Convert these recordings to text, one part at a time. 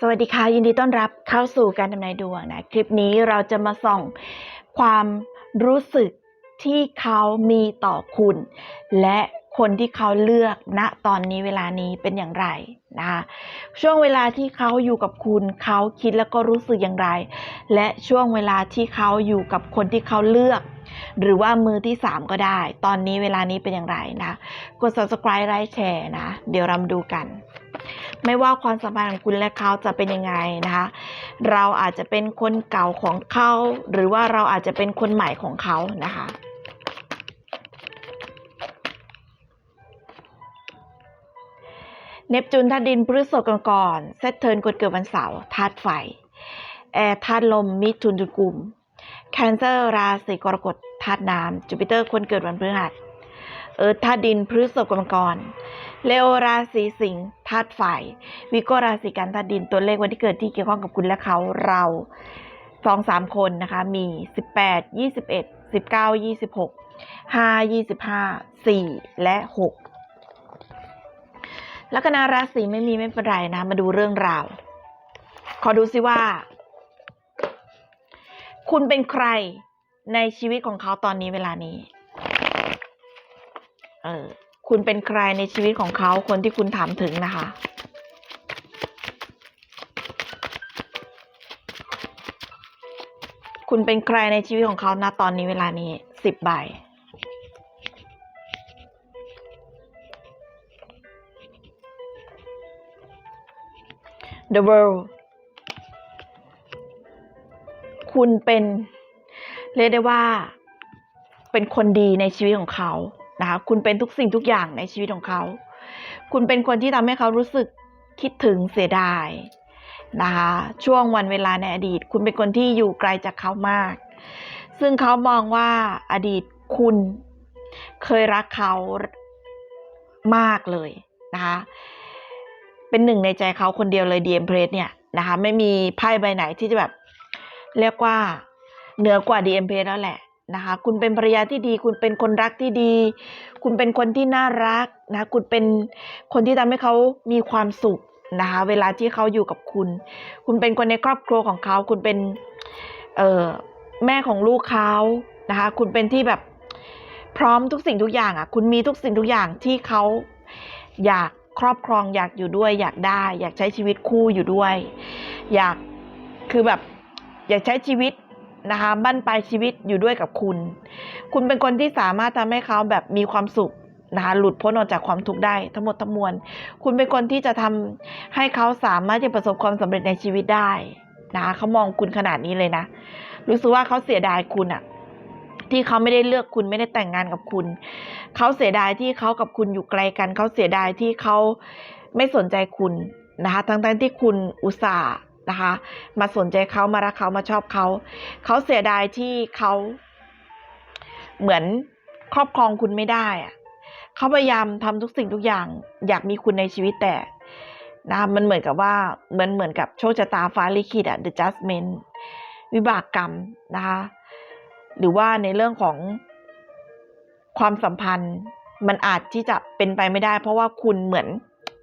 สวัสดีค่ะ ยินดีต้อนรับเข้าสู่การทำนายดวงนะ คลิปนี้เราจะมาส่องความรู้สึกที่เขามีต่อคุณ และคนที่เขาเลือกณตอนนี้เวลานี้เป็นอย่างไรนะคะช่วงเวลาที่เขาอยู่กับคุณเขาคิดแล้วก็รู้สึกอย่างไร และช่วงเวลาที่เขาอยู่กับคนที่เขาเลือก หรือว่ามือที่ 3 ก็ได้ ตอนนี้เวลานี้เป็นอย่างไรนะ กด subscribe ไลค์แชร์นะ เดี๋ยวเรามาดูกัน ไม่ว่าความสัมพันธ์ของคุณและเขาจะเป็นยังไงนะคะ เราอาจจะเป็นคนเก่าของเขา หรือว่าเราอาจจะเป็นคนใหม่ของเขานะคะเนปจูนธาตุดินพฤษภกันก่อนเซตเทิร์นกดเกิดวันเสาร์ธาตุไฟแอร์ธาตุลมมิถุนจุลกุมแคนเซอร์ราศีกรกฎธาตุน้ำจูปิเตอร์คนเกิดวันพฤหัสเอิร์ธธาตุดินพฤษภกันก่อน เลโอราศีสิงห์ธาตุไฟวิโกราศีกันธาตุดินตัวเลขวันที่เกิดที่เกี่ยวข้องกับคุณและเขาเราสองสามคนนะคะมีสิบแปดยี่สิบเอ็ดสิบเก้ายี่สิบหกห้ายี่สิบห้าสี่และหกลัคนาราศีไม่มีไม่เป็นไรนะ มาดูเรื่องราว ขอดูซิว่า คุณเป็นใครในชีวิตของเขาตอนนี้เวลานี้ เออ คุณเป็นใครในชีวิตของเขาคนที่คุณถามถึงนะคะ คุณเป็นใครในชีวิตของเขาณตอนนี้เวลานี้สิบใบ The world คุณเป็น เรียกได้ว่า เป็นคนดีในชีวิตของเขา นะคะคุณเป็นทุกสิ่งทุกอย่างในชีวิตของเขา คุณเป็นคนที่ทำให้เขารู้สึกคิดถึงเสียดายนะคะช่วงวันเวลาในอดีต คุณเป็นคนที่อยู่ไกลจากเขามาก ซึ่งเขามองว่าอดีตคุณเคยรักเขามากเลยนะคะเป็นหนึ่งในใจเขาคนเดียวเลยดีเอ็มเพรสเนี่ยนะคะไม่มีไพ่ใบไหนที่จะแบบ เรียกว่าเหนือกว่าดีเอ็มเพรสแล้วแหละ นะคะ คุณเป็นภรรยาที่ดี คุณเป็นคนรักที่ดี คุณเป็นคนที่น่ารักนะ คุณเป็นคนที่ทำให้เขามีความสุขนะคะ เวลาที่เขาอยู่กับคุณ คุณเป็นคนในครอบครัวของเขา คุณเป็นเอ่อแม่ของลูกเขานะคะ คุณเป็นที่แบบพร้อมทุกสิ่งทุกอย่างอะ คุณมีทุกสิ่งทุกอย่างที่เขาอยากครอบครองอยากอยู่ด้วย อยากได้ อยากใช้ชีวิตคู่อยู่ด้วย อยากคือแบบ อยากใช้ชีวิต นะคะบั้นปลายชีวิตอยู่ด้วยกับคุณ คุณเป็นคนที่สามารถทำให้เขาแบบมีความสุขนะคะหลุดพ้นออกจากความทุกข์ได้ทั้งหมดทั้งมวล คุณเป็นคนที่จะทำให้เขาสามารถจะประสบความสำเร็จในชีวิตได้นะคะเขามองคุณขนาดนี้เลยนะ รู้สึกว่าเขาเสียดายคุณอะที่เขาไม่ได้เลือกคุณไม่ได้แต่งงานกับคุณ เขาเสียดายที่เขากับคุณอยู่ไกลกัน เขาเสียดายที่เขาไม่สนใจคุณนะคะทั้งๆที่คุณอุตส่าห์ นะคะ มาสนใจเขามารักเขามาชอบเขา เขาเสียดายที่เขาเหมือนครอบครองคุณไม่ได้อะเขาพยายามทำทุกสิ่งทุกอย่าง อยากมีคุณในชีวิตแต่นะมันเหมือนกับว่าเหมือนเหมือนกับโชคชะตาฟ้าลิขิตอะ the judgment วิบากกรรมนะคะหรือว่าในเรื่องของความสัมพันธ์มันอาจที่จะเป็นไปไม่ได้ เพราะว่าคุณเหมือน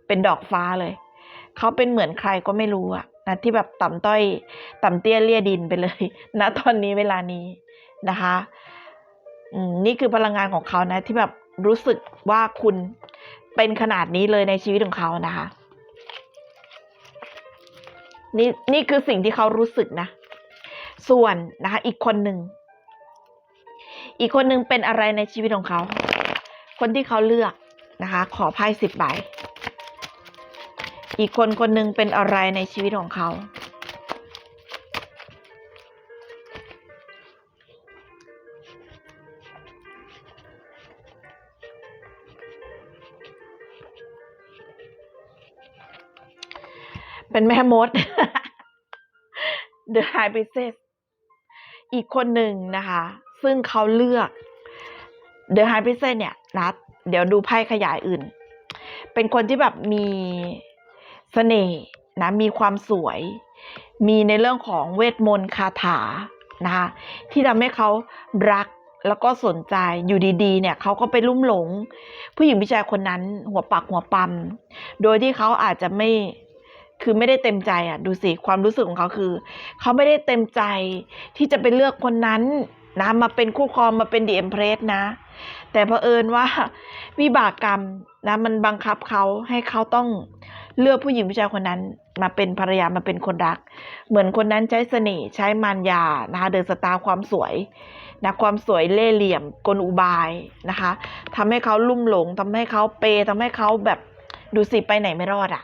เป็นดอกฟ้าเลย เขาเป็นเหมือนใครก็ไม่รู้อะ นะที่แบบต่ำต้อย ต่ำเตี้ยเลี่ยดินไปเลยณตอนนี้เวลานี้นะคะอืมนี่คือพลังงานของเขานะ ที่แบบรู้สึกว่าคุณเป็นขนาดนี้เลยในชีวิตของเขานะคะ นี่นี่คือสิ่งที่เขารู้สึกนะ ส่วนนะคะ อีกคนหนึ่งอีกคนหนึ่งเป็นอะไรในชีวิตของเขา คนที่เขาเลือกนะคะ ขอไพ่สิบใบ อีกคนคนหนึ่งเป็นอะไรในชีวิตของเขาเป็นแม่มด The High Princess อีกคนหนึ่งนะคะ ซึ่งเขาเลือก The High Princess เนี่ยนะเดี๋ยวดูไพ่ขยายอื่น เป็นคนที่แบบมี เสน่ห์นะมีความสวย มีในเรื่องของเวทมนต์คาถานะคะที่ทำให้เขารักแล้วก็สนใจอยู่ดีๆ เนี่ยเขาก็ไปลุ่มหลง ผู้หญิงผู้ชายคนนั้นหัวปักหัวปั๊มโดยที่เขาอาจจะไม่คือไม่ได้เต็มใจอะดูสิความรู้สึกของเขาคือเขาไม่ได้เต็มใจที่จะไปเลือกคนนั้นนะมาเป็นคู่ครองมาเป็นดีเอ็มเพรสนะ แต่เผอิญว่าวิบากกรรมนะมันบังคับเขาให้เขาต้อง เลือกผู้หญิงผู้ชายคนนั้นมาเป็นภรรยามาเป็นคนรัก เหมือนคนนั้นใช้เสน่ห์ใช้มารยานะคะเดินสตาร์ความสวยนะความสวยเล่ห์เหลี่ยมกลอุบายนะคะทำให้เขาลุ่มหลงทำให้เขาเปย์ทำให้เขาแบบดูสิไปไหนไม่รอดอะ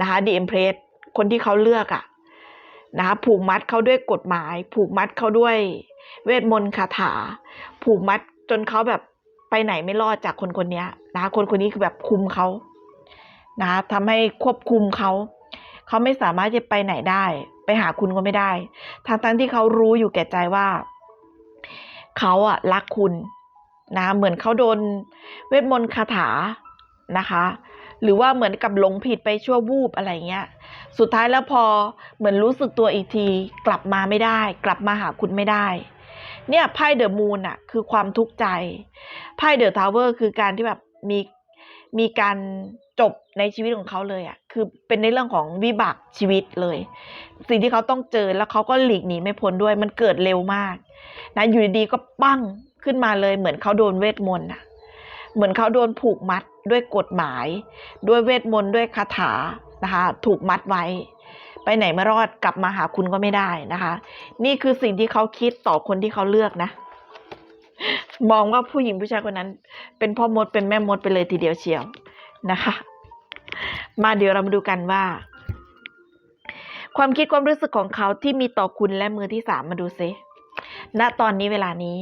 นะคะดีเอ็มเพรสคนที่เขาเลือกอะนะคะผูกมัดเขาด้วยกฎหมาย ผูกมัดเขาด้วยเวทมนต์คาถา ผูกมัดจนเขาแบบไปไหนไม่รอดจากคนคนนี้นะคะคนคนนี้คือแบบคุมเขา นะคะทำให้ควบคุมเขา เขาไม่สามารถจะไปไหนได้ ไปหาคุณก็ไม่ได้ทั้งทั้งที่เขารู้อยู่แก่ใจว่า เขาอะรักคุณนะเหมือนเขาโดนเวทมนต์คาถานะคะ หรือว่าเหมือนกับหลงผิดไปชั่ววูบอะไรเงี้ย สุดท้ายแล้วพอเหมือนรู้สึกตัวอีกที กลับมาไม่ได้ กลับมาหาคุณไม่ได้ เนี่ยไพ่เดอะมูนอะคือความทุกข์ใจไพ่เดอะทาวเวอร์คือการที่แบบมี มีการจบในชีวิตของเขาเลยอะคือเป็นในเรื่องของวิบากชีวิตเลย สิ่งที่เขาต้องเจอแล้วเขาก็หลีกหนีไม่พ้นด้วย มันเกิดเร็วมากนะอยู่ดีๆก็ปั้งขึ้นมาเลย เหมือนเขาโดนเวทมนต์อะ เหมือนเขาโดนผูกมัดด้วยกฎหมาย ด้วยเวทมนต์ด้วยคาถานะคะ ถูกมัดไว้ ไปไหนไม่รอดกลับมาหาคุณก็ไม่ได้นะคะ นี่คือสิ่งที่เขาคิดต่อคนที่เขาเลือกนะ มองว่าผู้หญิงผู้ชายคนนั้น เป็นพ่อมดเป็นแม่มดไปเลยทีเดียวเชียวนะคะ มาเดี๋ยวเรามาดูกันว่า ความคิดความรู้สึกของเขาที่มีต่อคุณและมือที่สามมาดูซิณตอนนี้เวลานี้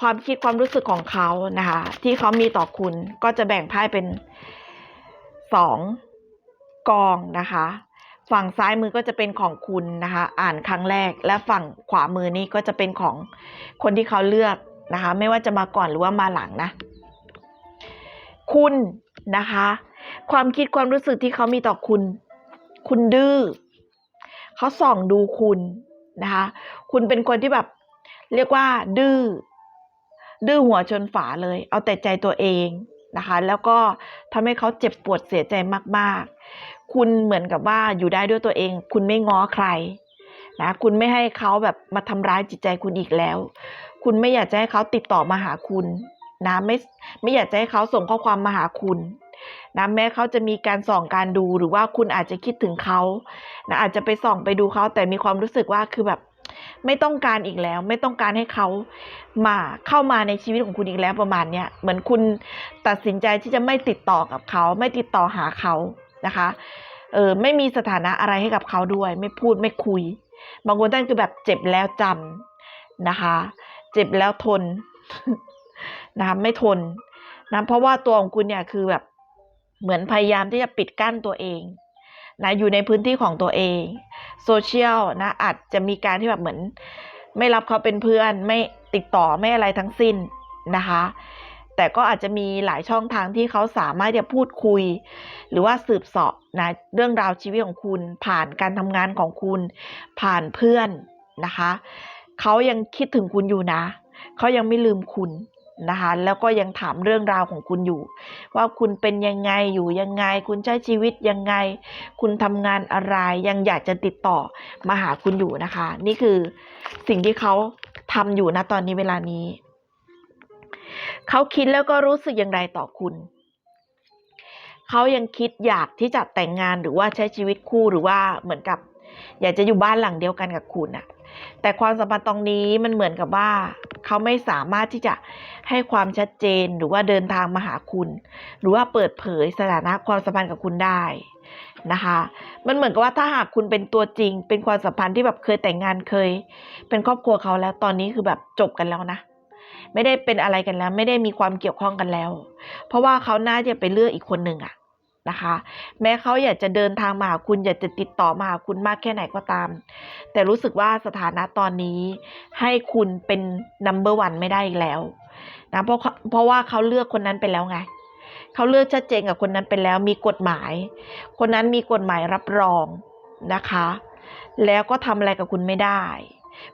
ความคิดความรู้สึกของเขานะคะ ที่เขามีต่อคุณก็จะแบ่งไพ่เป็นสองกองนะคะ ฝั่งซ้ายมือก็จะเป็นของคุณนะคะ อ่านครั้งแรก และฝั่งขวามือนี่ก็จะเป็นของคนที่เขาเลือกนะคะ ไม่ว่าจะมาก่อนหรือว่ามาหลังนะ คุณนะคะ ความคิดความรู้สึกที่เขามีต่อคุณ คุณดื้อเขาส่องดูคุณนะคะ คุณเป็นคนที่แบบ เรียกว่า ดื้อดื้อหัวชนฝาเลย เอาแต่ใจตัวเองนะคะ แล้วก็ทำให้เขาเจ็บปวดเสียใจมาก ๆ คุณเหมือนกับว่าอยู่ได้ด้วยตัวเอง คุณไม่ง้อใครนะคุณไม่ให้เขาแบบมาทำร้ายจิตใจคุณอีกแล้ว คุณไม่อยากจะให้เขาติดต่อมาหาคุณนะไม่ไม่อยากจะให้เขาส่งข้อความมาหาคุณนะแม้เขาจะมีการส่องการดูหรือว่าคุณอาจจะคิดถึงเขานะอาจจะไปส่องไปดูเขาแต่มีความรู้สึกว่าคือแบบไม่ต้องการอีกแล้ว ไม่ต้องการให้เขามาเข้ามาในชีวิตของคุณอีกแล้วประมาณเนี้ยเหมือนคุณตัดสินใจที่จะไม่ติดต่อกับเขา ไม่ติดต่อหาเขา นะคะเออไม่มีสถานะอะไรให้กับเขาด้วย ไม่พูดไม่คุย บางคนท่านคือแบบเจ็บแล้วจำนะคะ เจ็บแล้วทนนะคะไม่ทนนะเพราะว่าตัวของคุณเนี่ยคือแบบเหมือนพยายามที่จะปิดกั้นตัวเองนะอยู่ในพื้นที่ของตัวเองโซเชียลนะอาจจะมีการที่แบบเหมือน ไม่รับเขาเป็นเพื่อน ไม่ติดต่อไม่อะไรทั้งสิ้นนะคะ แต่ก็อาจจะมีหลายช่องทางที่เขาสามารถจะพูดคุย หรือว่าสืบเสอบนะเรื่องราวชีวิตของคุณ ผ่านการทำงานของคุณ ผ่านเพื่อนนะคะเขายังคิดถึงคุณอยู่นะเขายังไม่ลืมคุณนะคะแล้วก็ยังถามเรื่องราวของคุณอยู่ ว่าคุณเป็นยังไงอยู่ยังไง คุณใช้ชีวิตยังไง คุณทำงานอะไรยังอยากจะติดต่อมาหาคุณอยู่นะคะ นี่คือสิ่งที่เขาทำอยู่นะตอนนี้เวลานี้ เขาคิดแล้วก็รู้สึกอย่างไรต่อคุณ เขายังคิดอยากที่จะแต่งงานหรือว่าใช้ชีวิตคู่หรือว่าเหมือนกับ อยากจะอยู่บ้านหลังเดียวกันกับคุณอะแต่ความสัมพันธ์ตรงนี้มันเหมือนกับว่า เขาไม่สามารถที่จะให้ความชัดเจนหรือว่าเดินทางมาหาคุณ หรือว่าเปิดเผยสถานะความสัมพันธ์กับคุณได้นะคะ มันเหมือนกับว่าถ้าหากคุณเป็นตัวจริง เป็นความสัมพันธ์ที่แบบเคยแต่งงานเคย เป็นครอบครัวเขาแล้วตอนนี้คือแบบจบกันแล้วนะ ไม่ได้เป็นอะไรกันแล้ว ไม่ได้มีความเกี่ยวข้องกันแล้ว เพราะว่าเขาน่าจะไปเลือกอีกคนหนึ่งอะนะคะ แม้เขาอยากจะเดินทางมาหาคุณอยากจะติดต่อมาหาคุณมากแค่ไหนก็ตาม แต่รู้สึกว่าสถานะตอนนี้ ให้คุณเป็นนัมเบอร์วันไม่ได้อีกแล้วนะเพราะเพราะว่าเขาเลือกคนนั้นไปแล้วไงเขาเลือกชัดเจนกับคนนั้นไปแล้วมีกฎหมาย คนนั้นมีกฎหมายรับรองนะคะ แล้วก็ทำอะไรกับคุณไม่ได้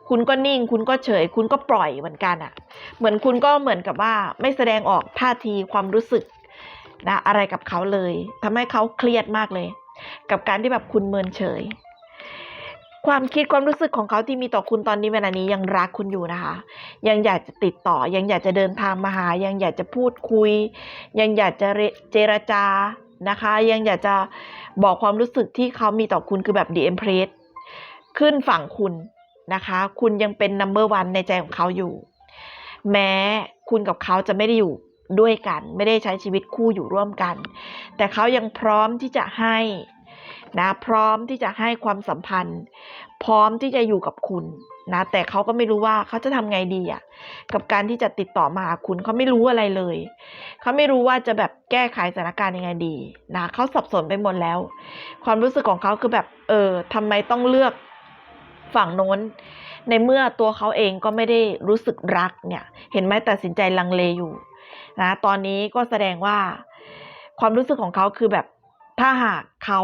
คุณก็นิ่ง คุณก็เฉย คุณก็ปล่อยเหมือนกันอะ่ะ เหมือนคุณก็เหมือนกับว่าไม่แสดงออกท่าทีความรู้สึกนะอะไรกับเขาเลยทำให้เขาเครียดมากเลย กับการที่แบบคุณเมินเฉย ความคิดความรู้สึกของเขาที่มีต่อคุณตอนนี้เวลานี้ยังรักคุณอยู่นะคะ ยังอยากจะติดต่อ ยังอยากจะเดินทางมาหา ยังอยากจะพูดคุย ยังอยากจะเจรจานะคะ ยังอยากจะบอกความรู้สึกที่เขามีต่อคุณคือแบบ The Empress ขึ้นฝั่งคุณ นะคะ คุณยังเป็น number one ในใจของเขาอยู่ แม้คุณกับเขาจะไม่ได้อยู่ด้วยกัน ไม่ได้ใช้ชีวิตคู่อยู่ร่วมกัน แต่เขายังพร้อมที่จะให้นะพร้อมที่จะให้ความสัมพันธ์ พร้อมที่จะอยู่กับคุณนะแต่เขาก็ไม่รู้ว่าเขาจะทำไงดีอะกับการที่จะติดต่อมาหาคุณเขาไม่รู้อะไรเลย เขาไม่รู้ว่าจะแบบแก้ไขสถานการณ์ยังไงดีนะเขาสับสนไปหมดแล้ว ความรู้สึกของเขาคือแบบเออทำไมต้องเลือก ฝั่งโน้น ในเมื่อตัวเขาเองก็ไม่ได้รู้สึกรักเนี่ย เห็นไหมตัดสินใจลังเลอยู่นะตอนนี้ก็แสดงว่าความรู้สึกของเขาคือแบบถ้าหากเขา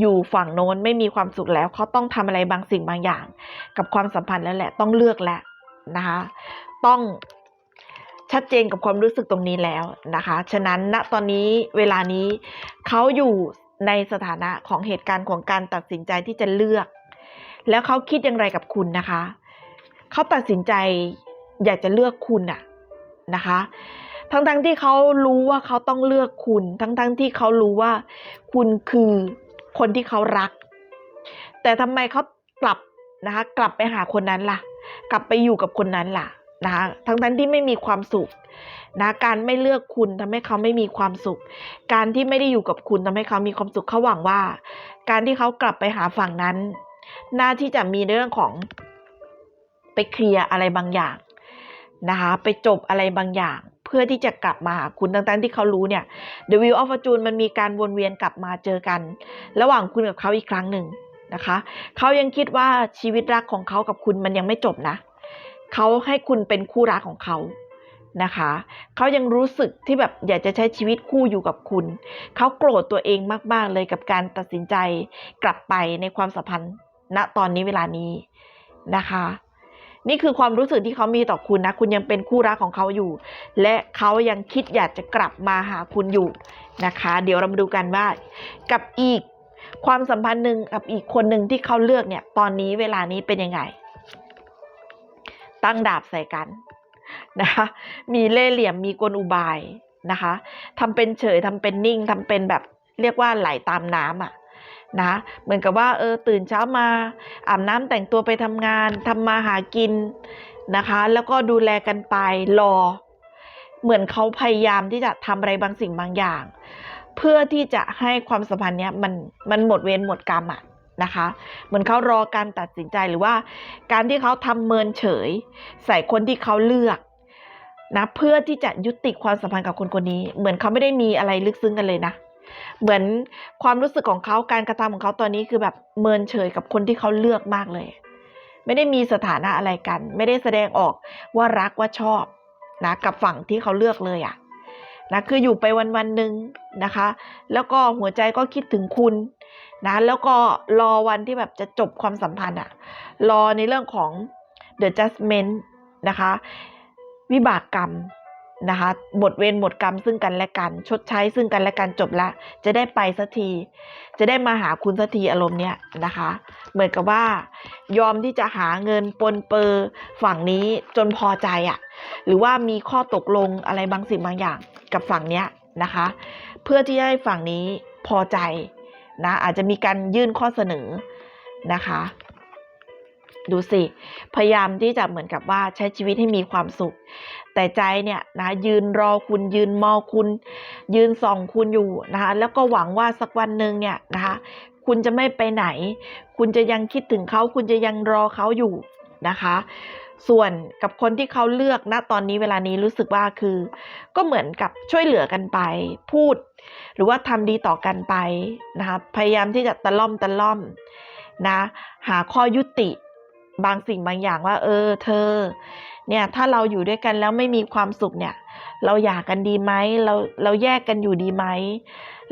อยู่ฝั่งโน้นไม่มีความสุขแล้วเขาต้องทำอะไรบางสิ่งบางอย่าง กับความสัมพันธ์แล้วแหละ ต้องเลือกแล้วนะคะ ต้องชัดเจนกับความรู้สึกตรงนี้แล้วนะคะ ฉะนั้นณตอนนี้เวลานี้เขาอยู่ในสถานะของเหตุการณ์ของการตัดสินใจที่จะเลือก แล้วเขาคิดอย่างไรกับคุณนะคะ เขาตัดสินใจอยากจะเลือกคุณอะนะคะ ทั้งๆที่เขารู้ว่าเขาต้องเลือกคุณ ทั้งๆที่เขารู้ว่า คุณคือคนที่เขารัก แต่ทำไมเขากลับนะคะ กลับไปหาคนนั้นล่ะ กลับไปอยู่กับคนนั้นล่ะนะคะทั้งๆที่ไม่มีความสุขนะการไม่เลือกคุณทำให้เขาไม่มีความสุข การที่ไม่ได้อยู่กับคุณทำให้เขามีความสุขเขาหวังว่า การที่เขากลับไปหาฝั่งนั้น น่าที่จะมีเรื่องของไปเคลียร์อะไรบางอย่างนะคะ ไปจบอะไรบางอย่าง เพื่อที่จะกลับมาหาคุณทั้งๆที่เขารู้เนี่ย The Wheel of Fortune มันมีการวนเวียนกลับมาเจอกัน ระหว่างคุณกับเขาอีกครั้งหนึ่งนะคะ เขายังคิดว่าชีวิตรักของเขากับคุณมันยังไม่จบนะ เขาให้คุณเป็นคู่รักของเขานะคะ เขายังรู้สึกที่แบบอยากจะใช้ชีวิตคู่อยู่กับคุณ เขาโกรธตัวเองมาก ๆ เลยกับการตัดสินใจกลับไปในความสัมพันธ์ ณตอนนี้เวลานี้นะคะ นี่คือความรู้สึกที่เขามีต่อคุณนะ คุณยังเป็นคู่รักของเขาอยู่ และเขายังคิดอยากจะกลับมาหาคุณอยู่นะคะ เดี๋ยวเรามาดูกันว่า กับอีกความสัมพันธ์หนึ่งกับอีกคนหนึ่งที่เขาเลือกเนี่ย ตอนนี้เวลานี้เป็นยังไง ตั้งดาบใส่กันนะคะ มีเล่เหลี่ยมมีกลอุบายนะคะทำเป็นเฉยทำเป็นนิ่งทำเป็นแบบเรียกว่าไหลตามน้ำอะ นะเหมือนกับว่าเออตื่นเช้ามาอาบน้ำแต่งตัวไปทำงานทำมาหากินนะคะ แล้วก็ดูแลกันไปรอ เหมือนเขาพยายามที่จะทำอะไรบางสิ่งบางอย่าง เพื่อที่จะให้ความสัมพันธ์เนี้ยมันมันหมดเวรหมดกรรมอะนะคะ เหมือนเขารอการตัดสินใจหรือว่าการที่เขาทำเมินเฉย ใส่คนที่เขาเลือกนะเพื่อที่จะยุติความสัมพันธ์กับคนคนนี้ เหมือนเขาไม่ได้มีอะไรลึกซึ้งกันเลยนะ เหมือนความรู้สึกของเขาการกระทำของเขาตอนนี้คือแบบเมินเฉยกับคนที่เขาเลือกมากเลย ไม่ได้มีสถานะอะไรกัน ไม่ได้แสดงออกว่ารักว่าชอบนะกับฝั่งที่เขาเลือกเลยอะนะคืออยู่ไปวันวันหนึ่งนะคะ แล้วก็หัวใจก็คิดถึงคุณนะแล้วก็รอวันที่แบบจะจบความสัมพันธ์อะรอในเรื่องของ the judgment นะคะ วิบากกรรม นะคะบทเวรหมดกรรมซึ่งกันและกัน ชดใช้ซึ่งกันและกันจบละ จะได้ไปสักที จะได้มาหาคุณสักทีอารมณ์เนี้ยนะคะ เหมือนกับว่า ยอมที่จะหาเงินปนเปอร์ฝั่งนี้จนพอใจอะ่ะ หรือว่ามีข้อตกลงอะไรบางสิ่งบางอย่างกับฝั่งเนี้ยนะคะ เพื่อที่จะให้ฝั่งนี้พอใจนะอาจจะมีการยื่นข้อเสนอนะคะ ดูสิ พยายามที่จะเหมือนกับว่าใช้ชีวิตให้มีความสุข แต่ใจเนี่ยนะยืนรอคุณยืนมองคุณ ยืนส่องคุณอยู่นะคะแล้วก็หวังว่าสักวันหนึ่งเนี่ยนะคะคุณจะไม่ไปไหน คุณจะยังคิดถึงเขา คุณจะยังรอเขาอยู่นะคะ ส่วนกับคนที่เขาเลือกณตอนนี้เวลานี้รู้สึกว่าคือ ก็เหมือนกับช่วยเหลือกันไป พูด หรือว่าทำดีต่อกันไปนะคะพยายามที่จะตะล่อมตะล่อมนะหาข้อยุติ บางสิ่งบางอย่างว่า เออ เธอ เนี่ยถ้าเราอยู่ด้วยกันแล้วไม่มีความสุขเนี่ย เราหยากันดีไหมเราเราแยกกันอยู่ดีไหม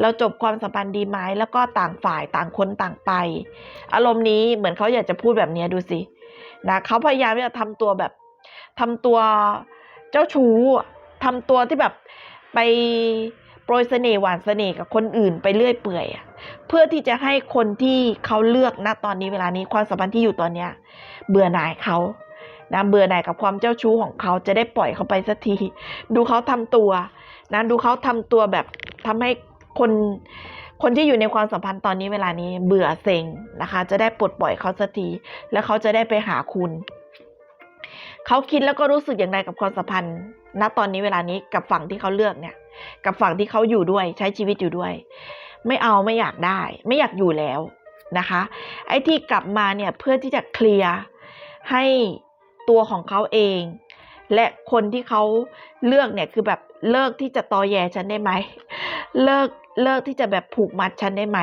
เราจบความสัมพันธ์ดีไหมแล้วก็ต่างฝ่ายต่างคนต่างไป อารมณ์นี้เหมือนเขาอยากจะพูดแบบเนี้ยดูสินะเขาพยายามที่จะทำตัวแบบทำตัวเจ้าชู้ทำตัวที่แบบไปไปรยเสน่ห์หวานเสน่ห์กับคนอื่นไปเรื่อยเปื่อยเพื่อที่จะให้คนที่เขาเลือกณตอนนี้เวลานี้ความสัมพันธ์ที่อยู่ตอนเนี้ย เบื่อหน่ายเขานะเบื่อหน่ายกับความเจ้าชู้ของเขาจะได้ปล่อยเขาไปสักทีดูเขาทำตัวนะดูเขาทำตัวแบบทำให้คนคนที่อยู่ในความสัมพันธ์ตอนนี้เวลานี้เบื่อเซ็งนะคะ จะได้ปลดปล่อยเขาสักทีแล้วเขาจะได้ไปหาคุณ เขาคิดแล้วก็รู้สึกอย่างไรกับความสัมพันธ์ ณตอนนี้เวลานี้กับฝั่งที่เขาเลือกเนี่ย กับฝั่งที่เขาอยู่ด้วยใช้ชีวิตอยู่ด้วย ไม่เอาไม่อยากได้ ไม่อยากอยู่แล้วนะคะ ไอ้ที่กลับมาเนี่ยเพื่อที่จะเคลียร์ ให้ตัวของเขาเอง และคนที่เขาเลือกเนี่ยคือแบบเลิกที่จะตอแยฉันได้ไหมเลิกเลิกที่จะแบบผูกมัดฉันได้ไหม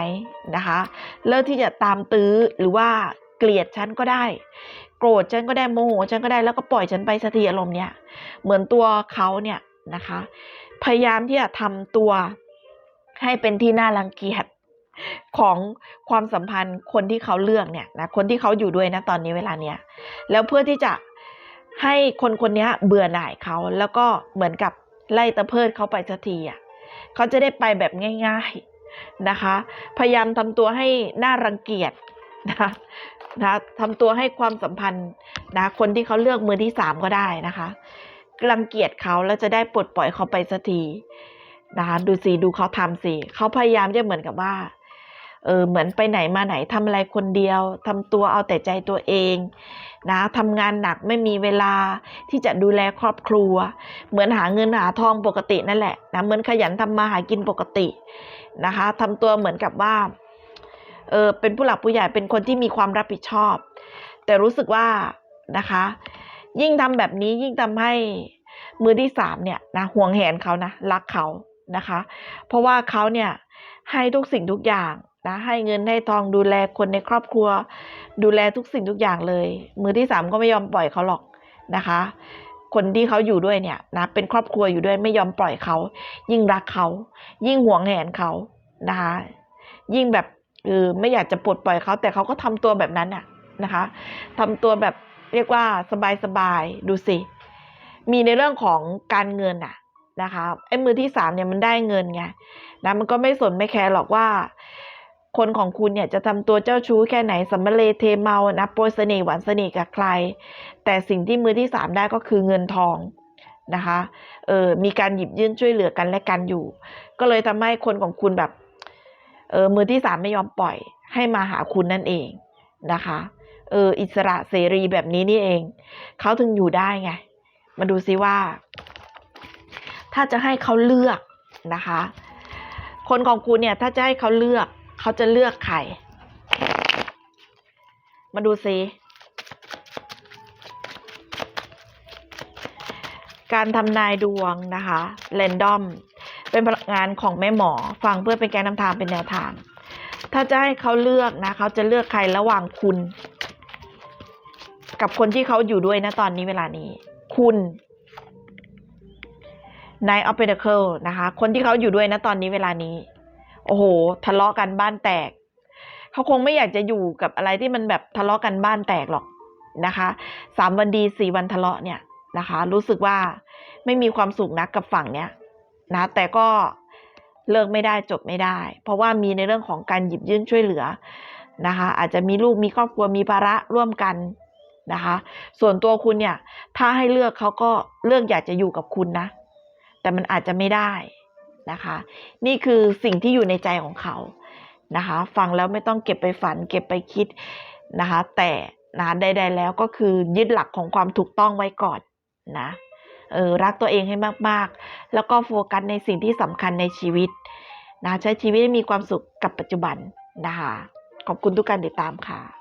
นะคะ เลิกที่จะตามตื้อหรือว่าเกลียดฉันก็ได้ โกรธฉันก็ได้โมโหฉันก็ได้แล้วก็ปล่อยฉันไปสักทีอารมณ์เนี่ยเหมือนตัวเขาเนี่ยนะคะ พยายามที่จะทำตัวให้เป็นที่น่ารังเกียจ ของความสัมพันธ์คนที่เขาเลือกเนี่ยนะคนที่เขาอยู่ด้วยนะตอนนี้เวลาเนี้ยแล้วเพื่อที่จะให้คนคนนี้เบื่อหน่ายเขาแล้วก็เหมือนกับไล่ตะเพิดเขาไปสักทีอะเขาจะได้ไปแบบง่ายๆนะคะ พยายามทำตัวให้น่ารังเกียจนะนะทำตัวให้ความสัมพันธ์นะคนที่เขาเลือกมือที่สามก็ได้นะคะรังเกียจเขาแล้วจะได้ปลดปล่อยเขาไปสักทีนะคะดูสิดูเขาทำสิเขาพยายามจะเหมือนกับว่า เออเหมือนไปไหนมาไหนทำอะไรคนเดียวทำตัวเอาแต่ใจตัวเองนะทำงานหนักไม่มีเวลาที่จะดูแลครอบครัว เหมือนหาเงินหาทองปกตินั่นแหละนะเหมือนขยันทำมาหากินปกตินะคะทำตัวเหมือนกับว่าเออเป็นผู้หลักผู้ใหญ่เป็นคนที่มีความรับผิดชอบ แต่รู้สึกว่านะคะ ยิ่งทำแบบนี้ยิ่งทำให้มือที่สามเนี่ยนะห่วงแหนเขานะรักเขานะคะ เพราะว่าเขาเนี่ยให้ทุกสิ่งทุกอย่าง นะให้เงินให้ทองดูแลคนในครอบครัว ดูแลทุกสิ่งทุกอย่างเลย มือที่สามก็ไม่ยอมปล่อยเขาหรอกนะคะ คนที่เขาอยู่ด้วยเนี่ยนะเป็นครอบครัวอยู่ด้วยไม่ยอมปล่อยเขา ยิ่งรักเขา ยิ่งห่วงแหนเขานะคะ ยิ่งแบบเออไม่อยากจะปลดปล่อยเขาแต่เขาก็ทำตัวแบบนั้นน่ะนะคะทำตัวแบบเรียกว่าสบายๆดูสิมีในเรื่องของการเงินน่ะนะคะไอ้มือที่สามเนี่ยมันได้เงินไงนะมันก็ไม่สนไม่แคร์หรอกว่า คนของคุณเนี่ยจะทำตัวเจ้าชู้แค่ไหนสัมเลเทเมานะโปรยเสน่ห์หวานเสน่ห์กับใคร แต่สิ่งที่มือที่สามได้ก็คือเงินทองนะคะเออมีการหยิบยื่นช่วยเหลือกันและกันอยู่ ก็เลยทำให้คนของคุณแบบเออมือที่สามไม่ยอมปล่อยให้มาหาคุณนั่นเองนะคะเอออิสระเสรีแบบนี้นี่เอง เขาถึงอยู่ได้ไง มาดูซิว่า ถ้าจะให้เขาเลือกนะคะ คนของคุณเนี่ยถ้าจะให้เขาเลือก เขาจะเลือกใคร มาดูซิ การทำนายดวงนะคะเรนดอม เป็นพลังงานของแม่หมอ ฟังเพื่อเป็นการนำทางเป็นแนวทาง ถ้าจะให้เขาเลือกนะ เขาจะเลือกใครระหว่างคุณ กับคนที่เขาอยู่ด้วยนะตอนนี้เวลานี้ คุณ Nine of Pentacles นะคะ คนที่เขาอยู่ด้วยนะตอนนี้เวลานี้ โอ้โห ทะเลาะกันบ้านแตก เขาคงไม่อยากจะอยู่กับอะไรที่มันแบบทะเลาะกันบ้านแตกหรอกนะคะสามวันดีสี่วันทะเลาะเนี่ยนะคะ รู้สึกว่าไม่มีความสุขนักกับฝั่งเนี้ยนะ แต่ก็เลิกไม่ได้จบไม่ได้ เพราะว่ามีในเรื่องของการหยิบยื่นช่วยเหลือนะคะ อาจจะมีลูกมีครอบครัวมีภาระร่วมกันนะคะ ส่วนตัวคุณเนี่ย ถ้าให้เลือกเขาก็เลือกอยากจะอยู่กับคุณนะ แต่มันอาจจะไม่ได้ นะคะ นี่คือสิ่งที่อยู่ในใจของเขานะคะ ฟังแล้วไม่ต้องเก็บไปฝัน เก็บไปคิดนะคะ แต่นะใด ๆ แล้วก็คือยึดหลักของความถูกต้องไว้ก่อนนะเออรักตัวเองให้มากๆ แล้วก็โฟกัสในสิ่งที่สำคัญในชีวิตนะใช้ชีวิตให้มีความสุขกับปัจจุบันนะคะขอบคุณทุกการติดตามค่ะ